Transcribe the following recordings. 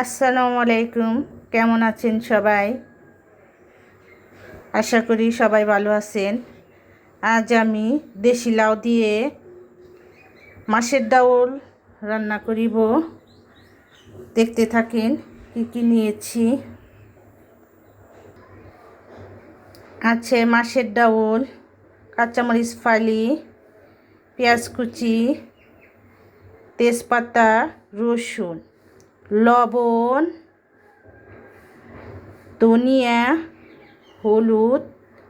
আসসালামু আলাইকুম। কেমন আছেন সবাই? আশা করি সবাই ভালো আছেন। আজ আমি দেশি লাউ দিয়ে মাছের ডাউল রান্না করিব। দেখতে থাকেন কী কী নিয়েছি। আছে মাছের ডাউল, কাঁচামরিচ ফালি, পেঁয়াজ কুচি, তেজপাতা, রসুন। লবণ, ধনিয়া, হলুদ,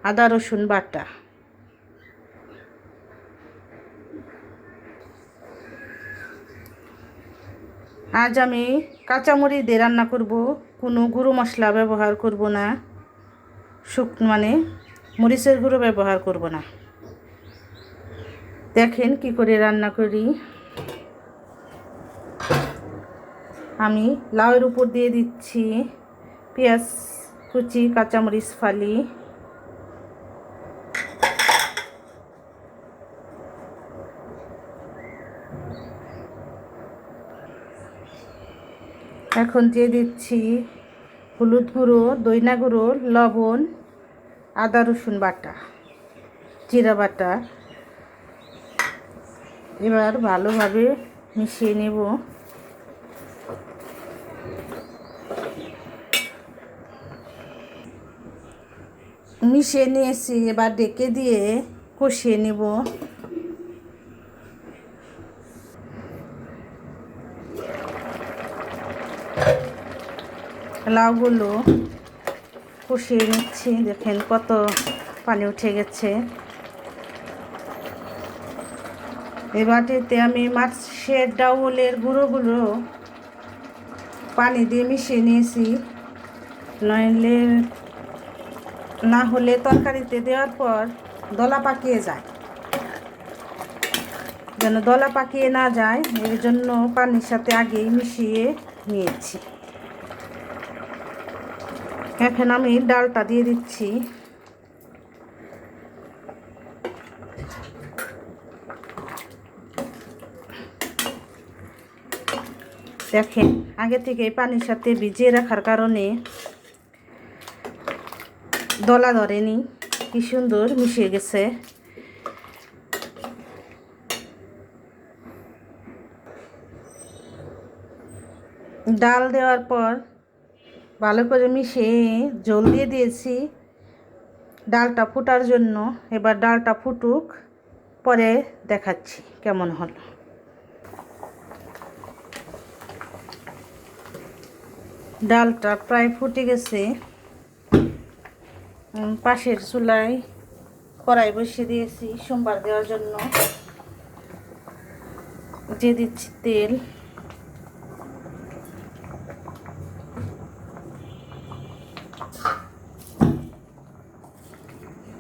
আদা, রসুন বাটা। আজ আমি কাঁচামরিচ দিয়ে রান্না করব। কোনো গুঁড়ো মশলা ব্যবহার করব না। শুক মানে মরিচের গুঁড়ো ব্যবহার করব না। দেখেন কি করে রান্না করি। আমি লাউয়ের উপর দিয়ে দিচ্ছি পেঁয়াজ, কুচি, কাঁচামরিচ, ফালি। এখন দিয়ে দিচ্ছি হলুদ গুঁড়ো, দইনা গুঁড়ো, লবণ, আদা, রসুন বাটা, জিরা বাটা। এবার ভালোভাবে মিশিয়ে নেব। মিশিয়ে নিয়েছি, এবার ডেকে দিয়ে কষিয়ে নেব। লাউগুলো কষিয়ে নিচ্ছি, দেখেন কত পানি উঠে গেছে। এবারটিতে আমি মাছের ডাউলের গুঁড়োগুলো পানি দিয়ে মিশিয়ে নিয়েছি, নইলে না হলে তরকারিতে দেওয়ার পর দলা পাকিয়ে যায়। যেন দলা পাকিয়ে না যায়, এর জন্য পানির সাথে আগেই মিশিয়ে নিয়েছি। এখন আমি ডালটা দিয়ে দিচ্ছি। দেখেন, আগে থেকে পানির সাথে ভিজিয়ে রাখার কারণে দলা ধরেনি। কি সুন্দর মিশিয়ে গেছে। ডাল দেওয়ার পর ভালো করে মিশিয়ে জল দিয়ে দিয়েছি। ডালটা ফুটার জন্য। এবার ডালটা ফুটুক, পরে দেখাচ্ছি কেমন হলো। ডালটা প্রায় ফুটে গেছে। পাশের চুলায় কড়াই বসিয়ে দিয়েছি সোমবার দেওয়ার জন্য। দিয়ে দিচ্ছি তেল।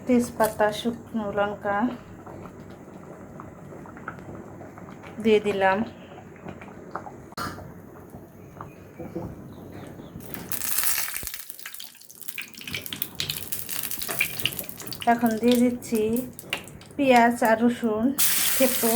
তেজপাতা, শুকনো লঙ্কা দিয়ে দিলাম। এখন দিয়ে দিচ্ছি পেঁয়াজ আর রসুন থেতো।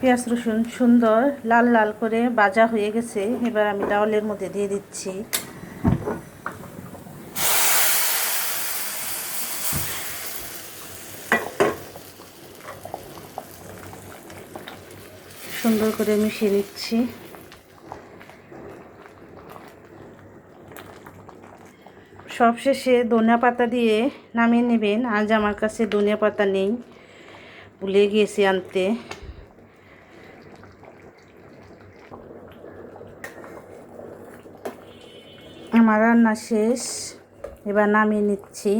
পেঁয়াজ, রসুন সুন্দর লাল লাল করে বাজা হয়ে গেছে। এবার আমি ডাউলের মধ্যে দিয়ে দিচ্ছি। সুন্দর করে মিশিয়ে নিচ্ছি। সবশেষে ধনিয়া পাতা দিয়ে নামিয়ে নেবেন। আজ আমার কাছে ধনিয়া পাতা নেই। ভুলে গিয়েছি আনতে। আমার রান্না শেষ। এবার নামিয়ে নিচ্ছি।